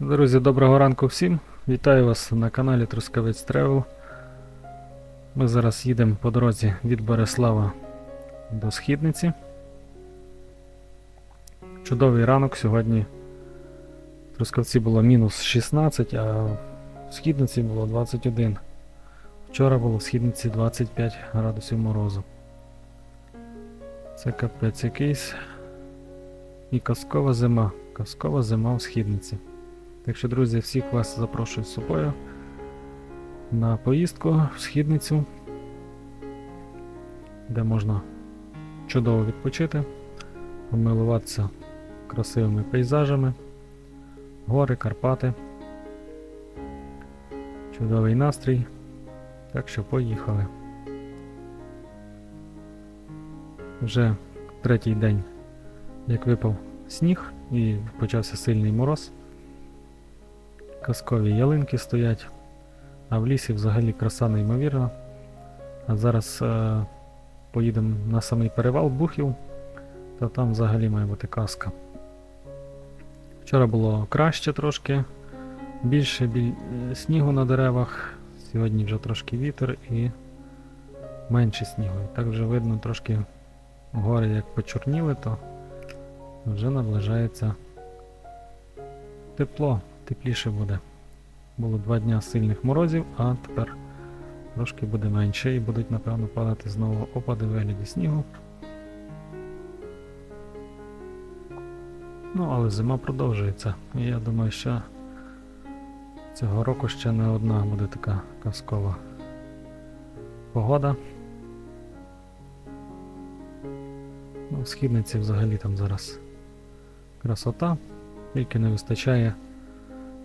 Друзі, доброго ранку всім. Вітаю вас на каналі Трускавець Тревел. Ми зараз їдемо по дорозі від Береслава до Східниці. Чудовий ранок сьогодні. В Трускавці було мінус 16, а в Східниці було 21. Вчора було в Східниці 25 градусів морозу. Це капець якийсь. І казкова зима. Казкова зима в Східниці. Так що, друзі, всіх вас запрошую з собою на поїздку в східницю, де можна чудово відпочити, помилуватися красивими пейзажами, гори, Карпати. Чудовий настрій. Так що поїхали. Вже третій день, як випав сніг і почався сильний мороз. Казкові ялинки стоять, а в лісі взагалі краса неймовірна. А зараз е, поїдемо на самий перевал Бухів, то там взагалі має бути казка. Вчора було краще трошки, більше біль... е, снігу на деревах, сьогодні вже трошки вітер і менше снігу. І так вже видно трошки гори як почорніли, то вже наближається тепло тепліше буде. Було два дня сильних морозів, а тепер трошки буде менше і будуть, напевно, падати знову опади вигляді снігу. Ну, але зима продовжується. І я думаю, що цього року ще не одна буде така казкова погода. Ну, в східниці взагалі там зараз красота, тільки не вистачає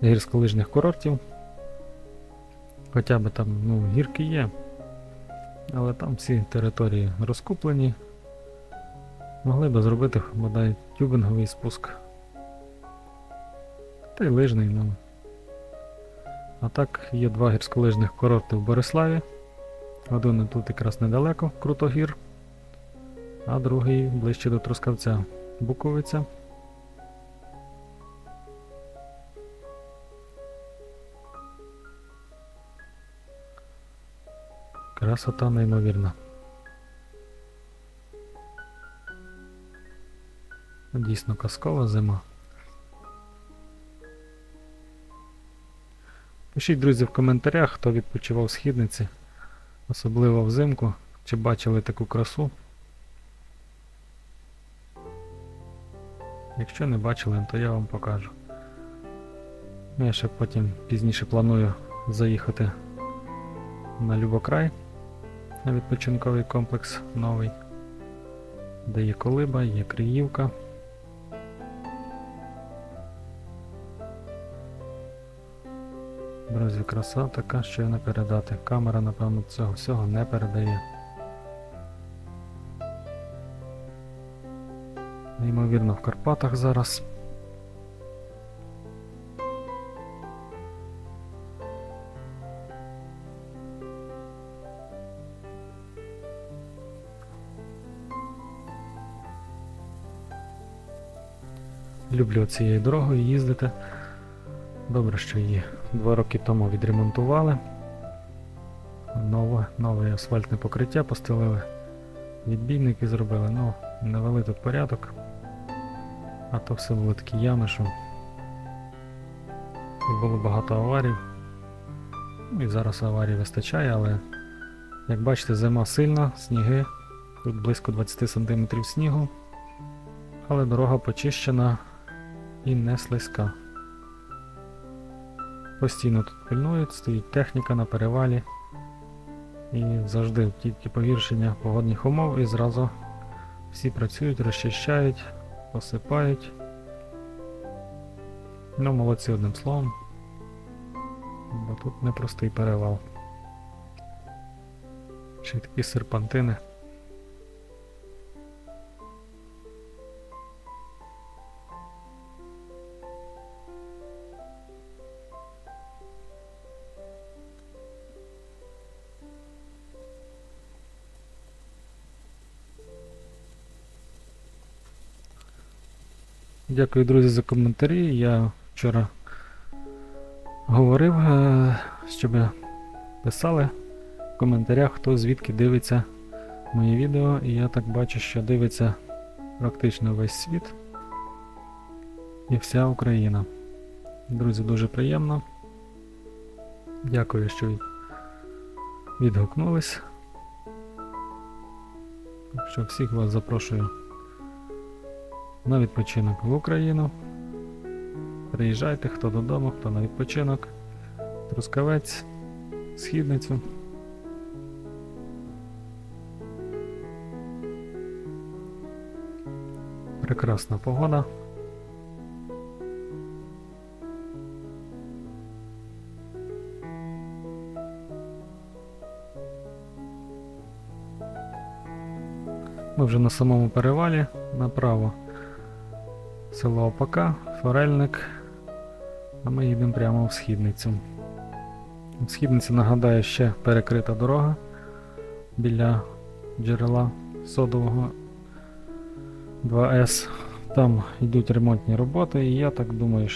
гірськолижних курортів. Хоча б там ну, гірки є, але там всі території розкуплені. Могли би зробити бодай тюбинговий спуск. Та й лижний, ну. А так, є два гірськолижних курорти в Бориславі. Один тут якраз недалеко, Крутогір, а другий ближче до Трускавця Буковиця. Красота неймовірна. Дійсно казкова зима. Пишіть, друзі, в коментарях, хто відпочивав в східниці, особливо взимку, чи бачили таку красу. Якщо не бачили, то я вам покажу. Ну, Я ще потім пізніше планую заїхати на Любокрай відпочинковий комплекс новий, де є колиба, є Криївка. Друзі, краса така, що не передати. Камера, напевно, цього всього не передає. Неймовірно в Карпатах зараз. Люблю цією дорогою їздити. Добре, що її два роки тому відремонтували. Нове, нове асфальтне покриття постелили, відбійники зробили, ну, навели тут порядок. А то все були такі ями, що було багато аварій. І зараз аварій вистачає, але як бачите, зима сильна, сніги, тут близько 20 см снігу, але дорога почищена і не слизька. Постійно тут пильнують, стоїть техніка на перевалі. І завжди тільки погіршення погодних умов і зразу всі працюють, розчищають, посипають. Ну, молодці одним словом. Бо тут непростий перевал. Ще такі серпантини. Дякую, друзі, за коментарі. Я вчора говорив, е, щоб писали в коментарях, хто звідки дивиться мої відео. І я так бачу, що дивиться практично весь світ і вся Україна. Друзі, дуже приємно. Дякую, що відгукнулись. Що всіх вас запрошую на відпочинок в Україну. Приїжджайте, хто додому, хто на відпочинок. Трускавець, східницю. Прекрасна погода. Ми вже на самому перевалі направо село Опака, Форельник, а ми їдемо прямо в східницю. В східниці, нагадаю, ще перекрита дорога біля джерела содового 2С. Там йдуть ремонтні роботи, і я так думаю,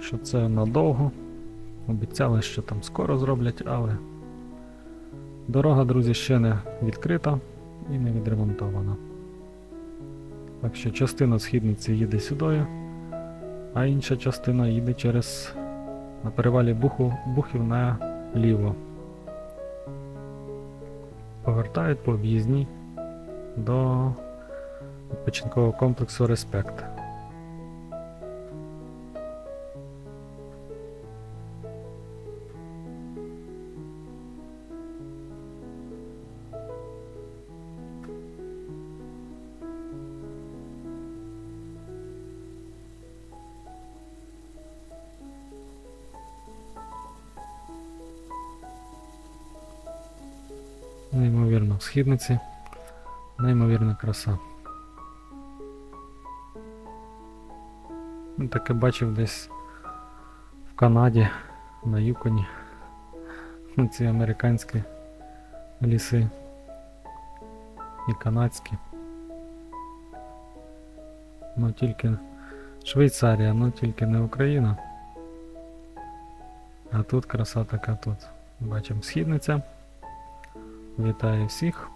що це, надовго. Обіцяли, що там скоро зроблять, але дорога, друзі, ще не відкрита і не відремонтована. Так що частина східниці їде сюди, а інша частина їде через на перевалі Буху, Бухів наліво. Повертають по об'їзні до відпочинкового комплексу Респект. Східниці. Неймовірна краса. Ну, Таке бачив десь в Канаді, на Юконі. Ці американські ліси і канадські. Ну тільки Швейцарія, ну тільки не Україна. А тут краса така тут. Бачимо східниця. Вітаю всіх.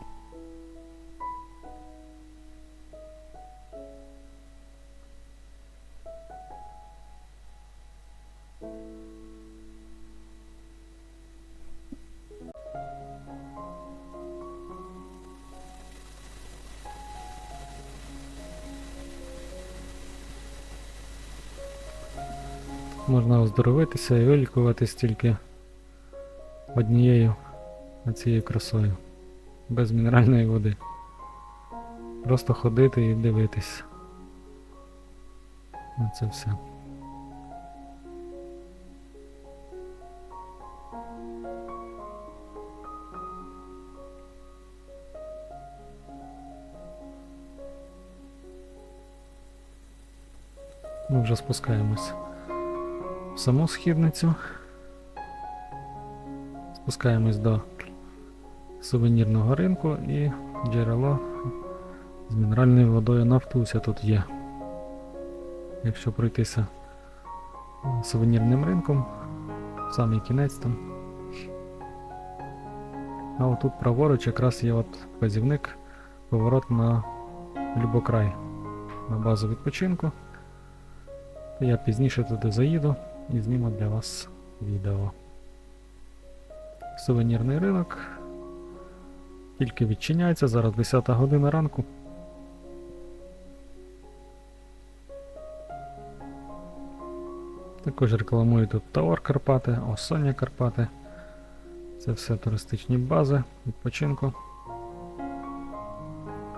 Можна оздоровитися і вилікуватись тільки однією цією красою, без мінеральної води. Просто ходити і дивитись. На це все. Ми вже спускаємось в саму східницю. Спускаємось до сувенірного ринку і джерело з мінеральною водою Нафтуся тут є. Якщо пройтися сувенірним ринком, в самий кінець там. А отут праворуч якраз є от вказівник поворот на Любокрай на базу відпочинку. Я пізніше туди заїду і зніму для вас відео. Сувенірний ринок. Тільки відчиняється, зараз 10 година ранку. Також рекламую тут Тавар Карпати, Осоння Карпати. Це все туристичні бази, відпочинку.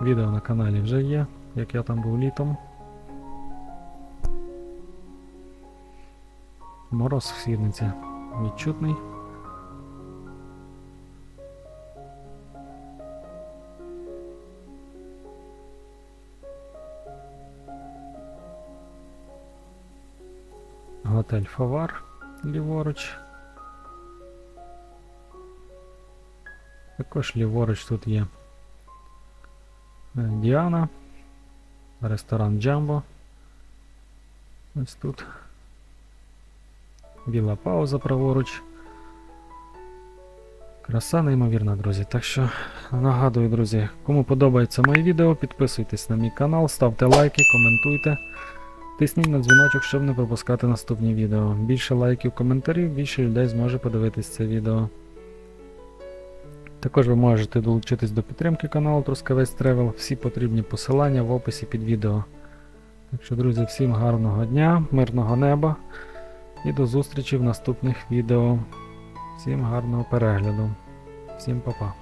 Відео на каналі вже є, як я там був літом. Мороз в сірниці відчутний. Готель Фавар ліворуч. Також ліворуч тут є е, Діана, ресторан Джамбо. Ось тут. біла пауза праворуч. Краса неймовірна, друзі. Так що нагадую, друзі, кому подобається моє відео, підписуйтесь на мій канал, ставте лайки, коментуйте. Тисніть на дзвіночок, щоб не пропускати наступні відео. Більше лайків, коментарів, більше людей зможе подивитись це відео. Також ви можете долучитись до підтримки каналу Трускавець Тревел. Всі потрібні посилання в описі під відео. Так що, друзі, всім гарного дня, мирного неба і до зустрічі в наступних відео. Всім гарного перегляду. Всім па-па.